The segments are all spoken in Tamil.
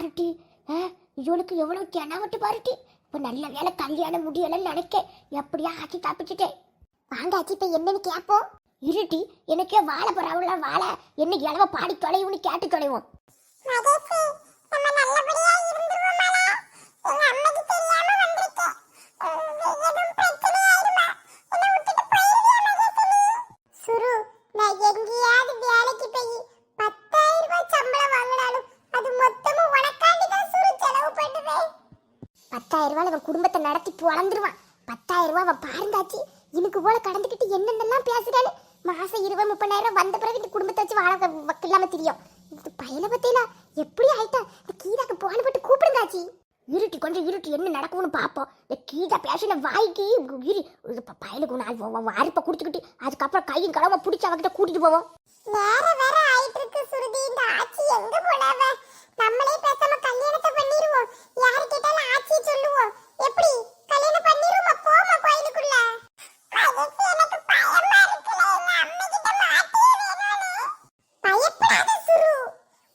பாருட்டி. இவளுக்கு எவ்வளவு கிணவட்டு பாருட்டி. இப்ப நல்ல வேலை கல்யாணம் முடியலன்னு நினைக்க எப்படியா ஆக்கி தப்பிச்சுட்டேன் வாங்க ஆச்சி இப்ப என்னன்னு கேப்போம். இருட்டி எனக்கே வாழை போறாவுல வாழை. என்ன இளவ பாடி தொலைவுன்னு கேட்டு தொலைவோம். சுரு நான் எங்கேயாவது வேலைக்கு போய் பத்தாயிரம் ரூபாய் சம்பளம் வாங்கினாலும் பத்தாயிரம் ரூபாய் அவன் குடும்பத்தை நடத்தி பொழந்துருவான் பத்தாயிரம் ரூபாய் அவன் பாருந்தாச்சு. இனுக்கு போல கடந்துக்கிட்டு என்னென்னலாம் பேசுறான்னு. மாசம் இருபது முப்பதாயிரம் வந்த பிறகு இந்த குடும்பத்தை வச்சு வாழ இல்லாம தெரியும். இது பையனை பத்தியில எப்படி ஆயிட்டா? இந்த கீதாக்கு போன போட்டு கூப்பிடுந்தாச்சு. இருட்டி கொஞ்சம் இருட்டி என்ன நடக்கும்னு பார்ப்போம். இந்த கீதா பேசின வாய்க்கு இரு இது பயலுக்கு நாள் அரிப்பை குடிச்சுக்கிட்டு அதுக்கப்புறம் கையும் கடவை பிடிச்சி அவகிட்ட கூட்டிட்டு போவோம். வேற வேற ஆயிட்டு இருக்கு சுருதி. இந்த ஆட்சி எங்க போனவன் நம்மளே பேசாம கல்யாணத்தை பண்ணிடுவோம் யாரு கேட்டாலும் ஆட்சி சொல்லுவோம் எப்படி? கல்யாணம் பண்ணிடுவோமா போமா கோயிலுக்குள்ள. அதுக்கு எனக்கு பயமா இருக்குல எங்க அம்மா கிட்ட மாட்டே வேணானே. பயப்படாத சுரு.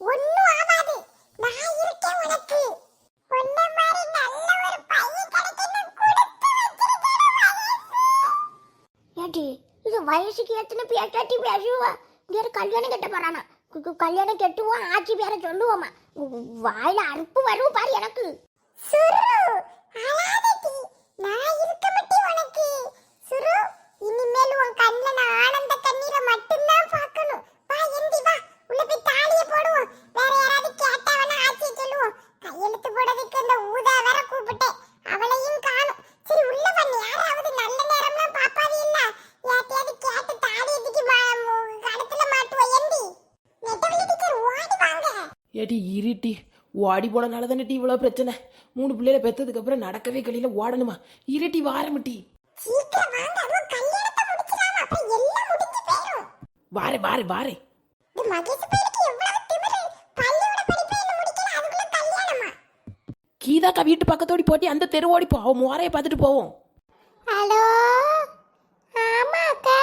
ஒண்ணும் ஆகாது. நான் இருக்கேன் உனக்கு. உன்ன மாதிரி நல்ல ஒரு பையன் கிடைக்கணும் கொடுத்து ஏடி இது வயசுக்கு எத்தனை பேட்டாட்டி பேசுவா வேற கல்யாணம் கட்ட போறானா கு- கு- கல்யாணம் கெட்டுவோம் ஆட்சி பேரை சொல்லுவோமா. வாயில அறுப்பு வரும் பாரு எனக்கு. சுரு அழாதடி நான் இருக்க மாட்டேன் உனக்கு. சுரு இனிமேல் உன் கண்ணுல நான் ஆனந்த கண்ணீரை மட்டும்தான் பார்க்கணும் வா எந்தி வா உள்ள போய் தாலியை போடுவோம் வேற யாராவது கேட்டா வேணா ஆட்சியை சொல்லுவோம் கையெழுத்து போடுறதுக்கு அந்த ஊதா வேற கூப்பிட்டேன் அவளையும் காணும் சரி உள்ள பண்ணி யாராவது நல்ல நேரம்லாம் பாப்பாது இல்ல யார்ட்டையாவது கேட்டு தாலியை தூக்கி மா- கழுத்துல மாட்டுவோம் எந்தி நெட்டவள்ளி டீச்சர் ஓடி வாங்க ஏடி இருட்டி ஓடி போனனால தானே டி இவ்வளோ பிரச்சனை. மூணு பிள்ளைகளை பெற்றதுக்கு அப்புறம் நடக்கவே கழியில ஓடணுமா? இருட்டி வாரமிட்டி வாரே வாரே வாரே. கீதாக்கா வீட்டு பக்கத்தோடி போட்டி அந்த தெரு ஓடி போ அவன் முறையை பார்த்துட்டு போவோம். ஹலோ? ஆமாக்கா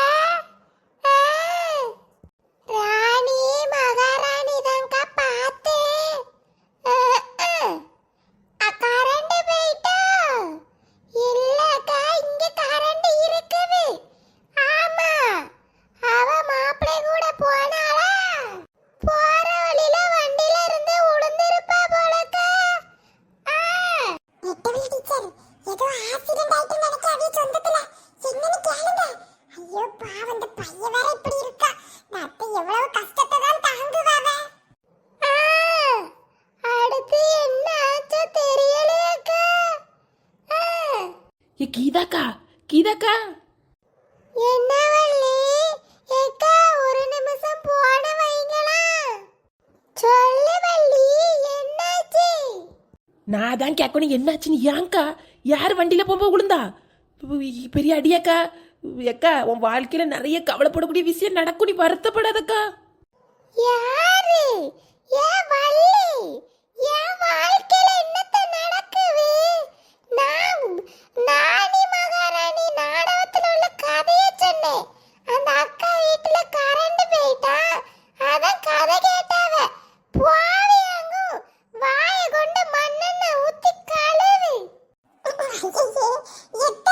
ஆ, ராணி மகாராணி தான்க்கா பார்த்தேன் ஆ, ஆ. அ, கரண்ட் போயிட்டா இல்லக்கா இங்க கரண்ட் இருக்குது ஆமா அவ மாப்பிள்ளை கூட போனாளா போற வழியில வண்டியில இருந்து உளுந்திருப்பா போலக்கா நெட்டவள்ளி டீச்சர் ஏதோ ஆக்சிடென்ட் ஆயிட்டு நினைக்க அவிய சொந்தத்துல. என்னன்னு கேளுங்க. ஐயோ பாவம் இந்த பையன் வேற இப்படி இருக்கா. அத்தை எவ்வளவு கஷ்டத்தை தான் தாங்குவாவ. அடுத்து என்ன ஆச்சோ தெரியலையேக்கா ஏ கீதாக்கா கீதாக்கா. என்ன வள்ளி? ஏக்கா ஒரு நிமிஷம் போன வைங்களா. சொல்லு வள்ளி என்னாச்சு? நான் தான் கேட்கணும் என்னாச்சுன்னு. ஏன்க்கா யார் வண்டியில் போகும்போது விழுந்தா பெரிய அடியாக்கா. அக்கா உன் வாழ்க்கையில நிறைய கவலைப்படக்கூடிய விஷயம் நடக்கும் நீ வருத்தப்படாதக்கா. யாரு? ஏன் 先生言って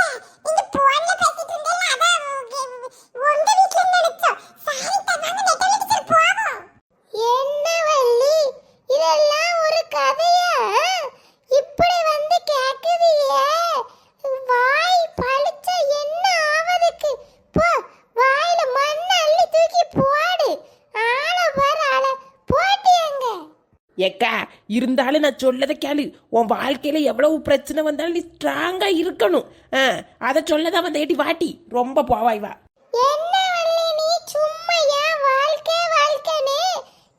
ஏக்கா இருந்தாலும் நான் சொல்லதை கேளு. உன் வாழ்க்கையில எவ்வளவு பிரச்சனை வந்தாலும் நீ ஸ்ட்ராங்கா இருக்கணும். ஆ, அதை சொல்லதான் வந்த ஏட்டி வாட்டி. ரொம்ப போவாய் வா என்ன வள்ளி நீ சும்மா ஏன் வாழ்க்கை வாழ்க்கைன்னு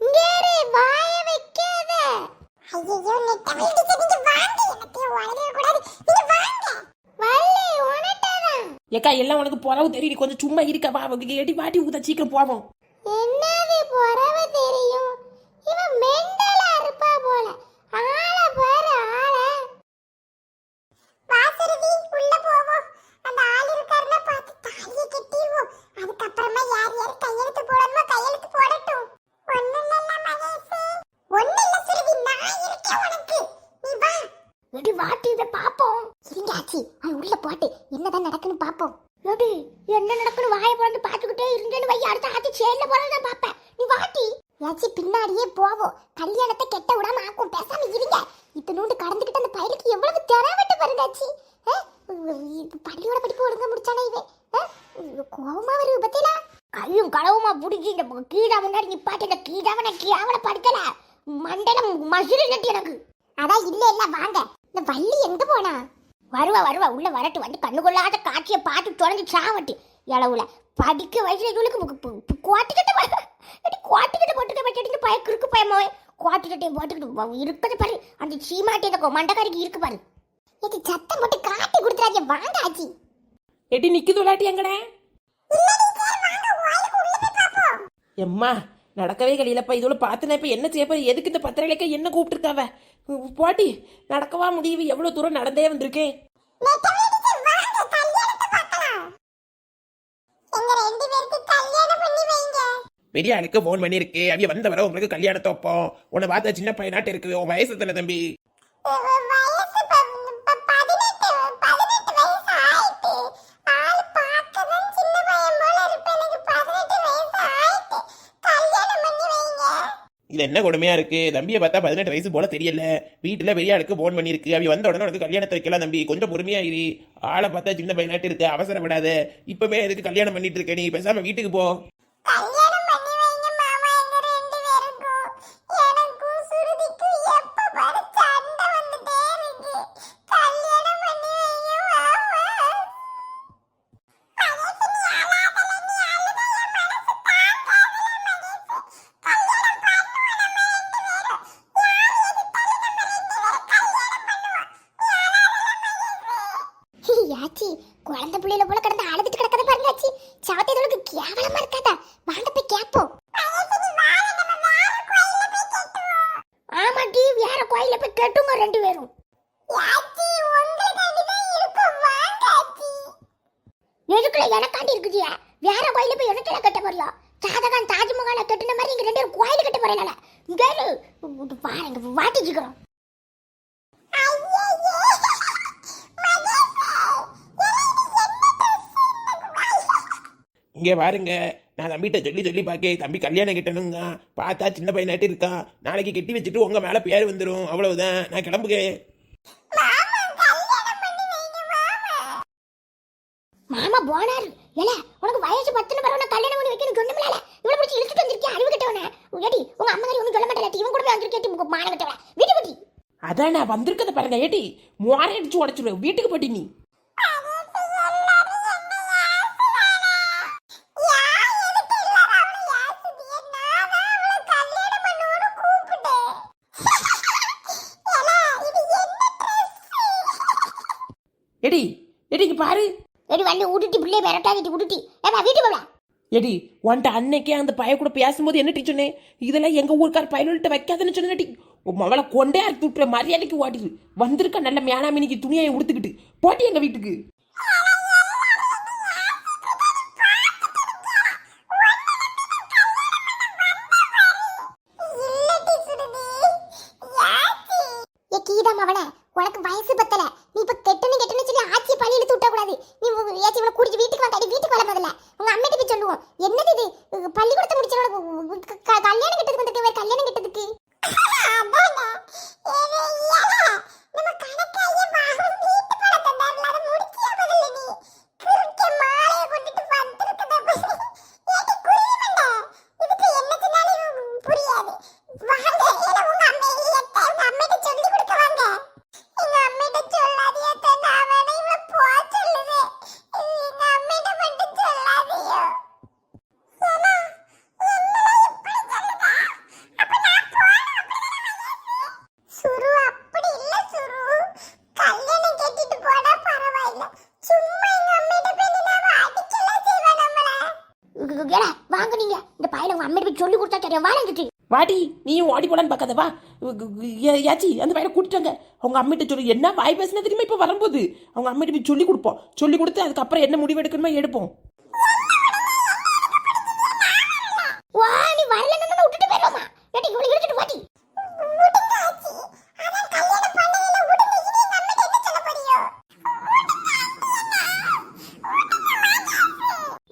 இங்கேரு வாய வைக்காத. ஐயோ நெட்டவள்ளி நீங்க வாங்க. எனக்கு உளறிட கூடாது. நீங்க வாங்க. வள்ளி உனட்டதான். ஏக்கா எல்லாம் உனக்கு பொறவு தெரியும் கொஞ்சம் சும்மா இருக்க வா. ஏட்டி வாட்டி ஊத சீக்கிரம் போவோம். என்னது பொறவு தெரியும்? இவன் மெண்டலா இருப்பா போல ஆள பாரு ஆள வாசருதி உள்ள போவோம் அந்த ஆள் இருக்காருன்னா பார்த்து தாலியை கட்டிடுவோம் அதுக்கப்புறமா யார் யார் கையெழுத்து போடணுமோ கையெழுத்து போடட்டும் ஒண்ணும் இல்ல மகேஷ் ஒண்ணும் இல்ல சுருதி நான் இருக்கேன் இருங்க ஆச்சி அது உள்ள போட்டு என்னதான் நடக்குன்னு பாப்போம் நோடி என்ன நடக்குன்னு வாயை பிறந்து பாத்துக்கிட்டே இருந்தேன்னு வை அடுத்த ஆச்சி பாப்பேன் நீ வாட்டி ஏச்சி பின்னாடியே போவோம் கல்யாணத்தை கெட்ட விடாம ஆக்கும். பேசாம இருங்க. இத்தனோண்டு கடந்துக்கிட்டு அந்த பயிருக்கு எவ்வளவு திறவட்டு பாருங்க ஆச்சி பள்ளியோட படிப்பு ஒழுங்கா முடிச்சானே இவன்? ஆ? கோவமா வருது பத்தியா கையும் களவுமா பிடிச்சி இந்த கீழா முன்னாடி நிப்பாட்டி இந்த கீழாவனை கீழாவனை படுத்தல மண்டலம் மசுறு நட்டு எனக்கு. அதான் இல்ல இல்ல வாங்க. இந்த வள்ளி எங்க போனா? வருவா வருவா. உள்ள வரட்டு. வந்து கண்ணு கொள்ளாத காட்சியை பார்த்து தொலைஞ்சு சாவட்டு. இளவுல படிக்க வயசுல இவளுக்கு கோட்டிக்கிட்ட கோட்டிக்கிட்ட போட்டுக்க வச்சுட்டு பய கிறுக்கு பயமாவே கோட்டிக்கிட்டையும் போட்டுக்கிட்டு இருக்குது பாரு. அந்த சீமாட்டி இந்த மண்டக்காரிக்கு இருக்கு பாரு. இது சத்தம் போட்டு காட்டி கொடுத்துறாங்க வாங்க ஆச்சி. எட்டி நிக்குது விளையாட்டி எங்கடே எம்மா நடக்கவே கழியலப்பா இதோட பார்த்துனா இப்போ என்ன செய்யப்ப எதுக்கு இந்த பத்திரிக்கைக்க என்ன கூப்பிட்டுருக்காவ? போட்டி நடக்கவா முடியுது? எவ்வளோ தூரம் நடந்தே வந்திருக்கேன். பெரிய ஆளுக்கு ஃபோன் பண்ணியிருக்கு. அவிய வந்த வர உங்களுக்கு கல்யாணத்தை வைப்போம். உன்னை பார்த்த சின்ன பையனாட்டு இருக்கு. உன் வயசு தானே தம்பி? இது என்ன கொடுமையா இருக்கு? தம்பியை பார்த்தா பதினெட்டு வயசு போல தெரியல. வீட்டுல பெரிய ஆளுக்கு ஃபோன் பண்ணியிருக்கு. அப்படி வந்த உடனே உனக்கு கல்யாணத்தை வைக்கலாம் தம்பி. கொஞ்சம் பொறுமையா இரு. ஆளை பார்த்தா சின்ன பையனாட்டு இருக்கு. அவசரப்படாத. இப்பவே எதுக்கு கல்யாணம் பண்ணிட்டு இருக்க? நீ பேசாம வீட்டுக்கு போ. கேவலமா இருக்காதா. வாங்க போய் கேப்போம். ஆமா டி வேற கோயில போய் கேட்டுங்க ரெண்டு பேரும். எதுக்குள்ள எனக்காண்டி இருக்குதியா? வேற கோயில போய் எனக்குள்ள கட்ட போறியா? சாதகான் தாஜ்மஹாலை கட்டின மாதிரி இங்க ரெண்டு பேரும் கோயில் கட்ட போறேன் இங்க. பாருங்க வாட்டிச்சுக்கிறோம் இங்கே பாருங்க. நான் தம்பிகிட்ட சொல்லி சொல்லி பார்க்க தம்பி கல்யாணம் கிட்டணுங்க பார்த்தா சின்ன பையனாட்டு இருக்கான் நாளைக்கு கட்டி வச்சுட்டு உங்க மேல பேர் வந்துடும் அவ்வளவுதான். நான் கிளம்புகேன் மாமா போனாரு. ஏல உனக்கு வயசு பத்துன்னு பரவாயில்ல கல்யாணம் பண்ணி வைக்கணும் சொன்னோம்ல இவ்வளவு பிடிச்சி இழுத்துட்டு வந்திருக்கியா? அறிவு கட்டவன. ஏடி உங்க அம்மா ஒன்றும் சொல்ல மாட்டேன் இவன் கூட போய் வந்திருக்கேன் மான கட்டவன வீட்டு குட்டி அதான் நான் வந்திருக்கத பாருங்க ஏட்டி. மோரை அடிச்சு உடச்சிடுவேன் வீட்டுக்கு போட்டி நீ. எடி எடி இங்க பாரு. எடி வண்டி விட்டுட்டு பிள்ளைய மிரட்டாதிட்டு விட்டுட்டு ஏமா வீட்டு போடா எடி உன்ட்ட அன்னைக்கே அந்த பைய கூட பேசும்போது என்ன டீ சொன்னேன் இதெல்லாம் எங்க ஊருக்கார் பயனுள்கிட்ட வைக்காதுன்னு சொன்னேன் டீ. மவளை கொண்டே அறுத்து விட்டுற மரியாதைக்கு ஓடிடு வந்திருக்க நல்ல மேனாமினிக்கு துணியை உடுத்துக்கிட்டு. போட்டி எங்க வீட்டுக்கு? தெரியும் வாடங்கிட்டு வாடி நீயும் ஓடி போலான்னு பார்க்காத வா யாச்சி அந்த பையனை கூட்டிட்டாங்க அவங்க அம்மிட்ட சொல்லி என்ன வாய் பேசினா தெரியுமா இப்போ வரும்போது அவங்க அம்மிட்ட போய் சொல்லி கொடுப்போம் சொல்லி கொடுத்து அதுக்கப்புறம் என்ன முடிவு எடுக்கணுமோ எடுப்போம்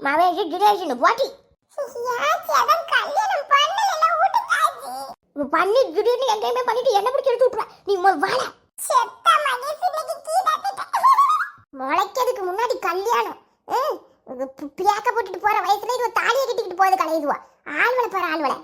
மவேஷ் டிரேஷன் வாட்டி யாச்சி அதான் கல்யாணம் பண்ணி திடீர்னு எங்கேயுமே பண்ணிட்டு என்ன பிடிச்சி எடுத்து விட்டுற நீ முதல்ல வாழ செத்த மகேஷ் முளைக்கிறதுக்கு முன்னாடி கல்யாணம். பிரியாக்க போட்டுட்டு போற வயசுல இது தாலியை கட்டிக்கிட்டு போகுது கலையுதுவா. ஆழ்வலை பாரு ஆழ்வலை